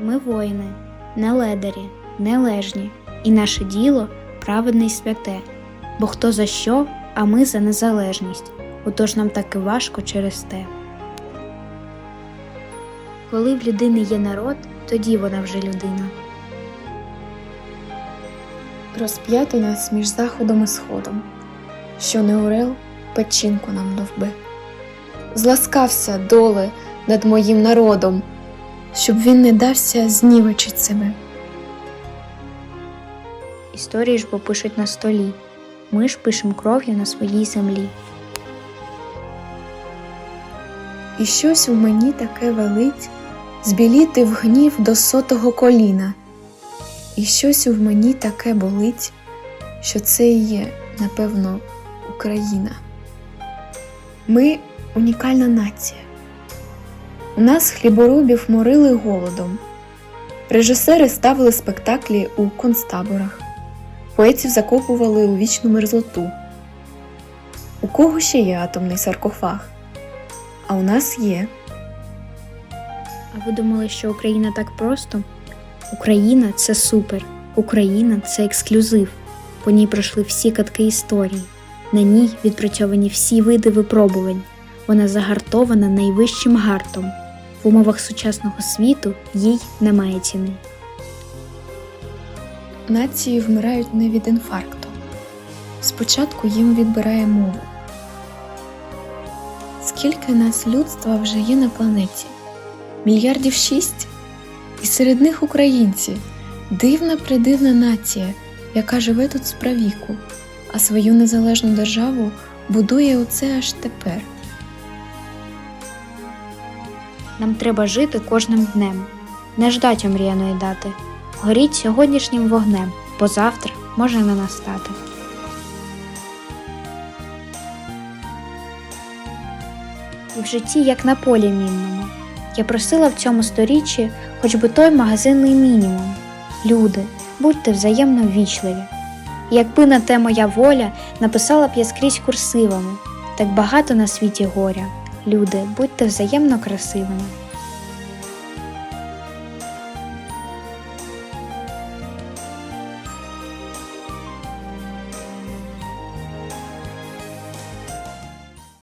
Ми воїни, не ледарі, не лежні, і наше діло праведне й святе, бо хто за що, а ми за незалежність, отож нам так і важко через те. Коли в людини є народ, тоді вона вже людина. Розп'ято нас між заходом і сходом, що не орел печінку нам довби. Зласкався доле над моїм народом, щоб він не дався знівечить себе. Історії ж бо пишуть на столі. Ми ж пишем кров'ю на своїй землі. І щось у мені таке велить збіліти в гнів до сотого коліна. І щось у мені таке болить, що це і є, напевно, Україна. Ми унікальна нація. Нас хліборобів морили голодом. Режисери ставили спектаклі у концтаборах, поетів закопували у вічну мерзлоту. У кого ще є атомний саркофаг? А у нас є. А ви думали, що Україна так просто? Україна це супер. Україна це ексклюзив. По ній пройшли всі катки історії. На ній відпрацьовані всі види випробувань. Вона загартована найвищим гартом. В умовах сучасного світу їй немає ціни. Нації вмирають не від інфаркту. Спочатку їм відбирає мову. Скільки нас людства вже є на планеті? Мільярдів шість? І серед них українці, дивна придивна нація, яка живе тут справіку, а свою незалежну державу будує оце аж тепер. Нам треба жити кожним днем, не ждать омріяної дати. Горіть сьогоднішнім вогнем, бо завтра може не настати. В житті, як на полі мінному. Я просила в цьому сторіччі хоч би той магазинний мінімум. Люди, будьте взаємно ввічливі. Якби на те моя воля, написала б я скрізь курсивами. Так багато на світі горя. Люди, будьте взаємно красивими.